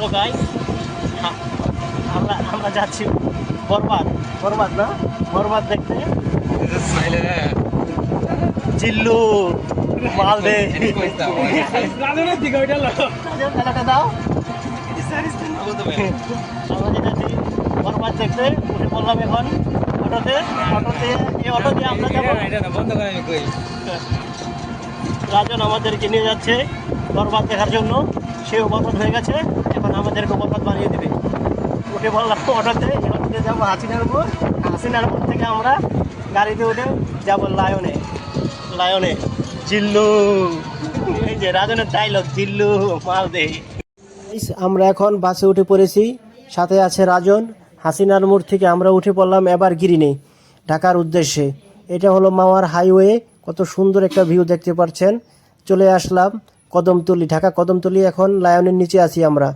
So গাই আমরা আমরা যাচ্ছি বরবাদ। বরবাদ না? বরবাদ দেখতে। জিল্লু মাল দে দাও। আমরা যেটা বরবাদ দেখতে। উঠে পড়লাম এখন অটোতে অটোতে, এই অটোতে আমরা যাব। বন্ধ করে আমি কই? রাজন আমাদেরকে নিয়ে যাচ্ছে বরবাদ দেখার জন্য। সেও বরবাদ হয়ে গেছে, এখন আমাদেরকে বরবাদ বানিয়ে দেবে। উঠে বললাম, অটোতে অটোতে যাব হাসিনারপুর হাসিনারপুর থেকে আমরা গাড়িতে উঠে যাব লায়নে। লায়নে। জিল্লু। এই যে রাজনের ডাইলগ জিল্লু, মাল দে। আমরা এখন বাসে উঠে পড়েছি। সাথে আছে রাজন। হাসিনার মোড় থেকে আমরা উঠে পড়লাম এবার গিরিনে, ঢাকার উদ্দেশ্যে। এটা হলো মাওয়ার হাইওয়ে। কত সুন্দর একটা ভিউ দেখতে পাচ্ছেন চলে আসলাম কদমতলি, ঢাকা কদমতলি। এখন লায়নের নিচে আছি আমরা।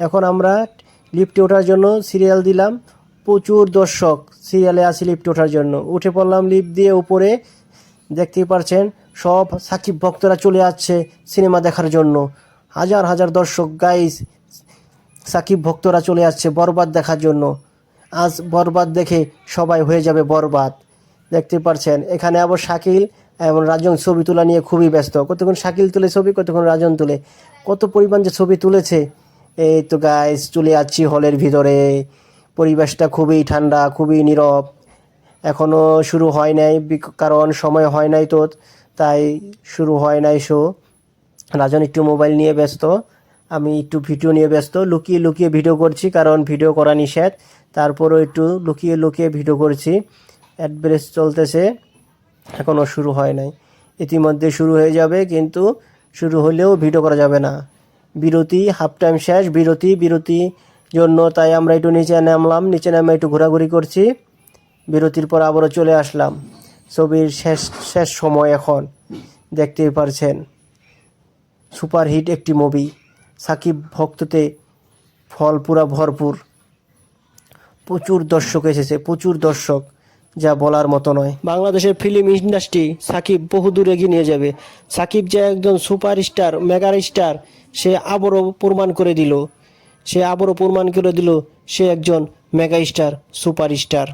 এখন আমরা লিফটে ওঠার জন্য সিরিয়াল দিলাম। প্রচুর দর্শক সিরিয়ালে আছি লিফটে ওঠার জন্য। উঠে পড়লাম লিফট দিয়ে উপরে। দেখতেই পারছেন, সব সাকিব ভক্তরা চলে আসছে সিনেমা দেখার জন্য। হাজার হাজার দর্শক গাইস সাকিব ভক্তরা চলে আসছে বরবাদ দেখার জন্য। আজ বরবাদ দেখে সবাই হয়ে যাবে বরবাদ। দেখতে পারছেন, এখানে আবার শাকিল এবং রাজন ছবি তোলা নিয়ে খুবই ব্যস্ত। কতক্ষণ শাকিল তুলে ছবি, কতক্ষণ রাজন তুলে? কত পরিমাণ যে ছবি তুলেছে, এই তো গাইস চলে যাচ্ছি হলের ভিতরে। পরিবেশটা খুবই ঠান্ডা, খুবই নীরব। এখনও শুরু হয় নাই কারণ সময় হয় নাই তো, তাই শুরু হয় নাই শো রাজন একটু মোবাইল নিয়ে ব্যস্ত, আমি একটু ভিডিও নিয়ে ব্যস্ত। লুকিয়ে লুকিয়ে ভিডিও করছি, কারণ ভিডিও করা নিষেধ। তারপরও একটু লুকিয়ে লুকিয়ে ভিডিও করছি। অ্যাডভ্রেস চলতেছে। এখনও শুরু হয় নাই। ইতিমধ্যে শুরু হয়ে যাবে, কিন্তু শুরু হলেও ভিডিও করা যাবে না। বিরতি, হাফ টাইম শেষ, বিরতি বিরতি জন্য তাই আমরা একটু নিচে নামলাম, নিচে নামে একটু ঘোরাঘুরি করছি। বিরতির পর আবারও চলে আসলাম। ছবির শেষ শেষ সময় এখন, দেখতেই পারছেন। সুপারহিট একটি মুভি, সাকিব ভক্ততে ফল পুরা ভরপুর। প্রচুর দর্শক এসেছে, প্রচুর দর্শক। যা বলার মতো নয়। বাংলাদেশের ফিল্ম ইন্ডাস্ট্রি সাকিব বহু দূর এগিয়ে নিয়ে যাবে। সাকিব যে একজন সুপারস্টার মেগা স্টার সে আবারও প্রমাণ করে দিল। সে আবারও প্রমাণ করে দিল সে একজন মেগা স্টার সুপারস্টার।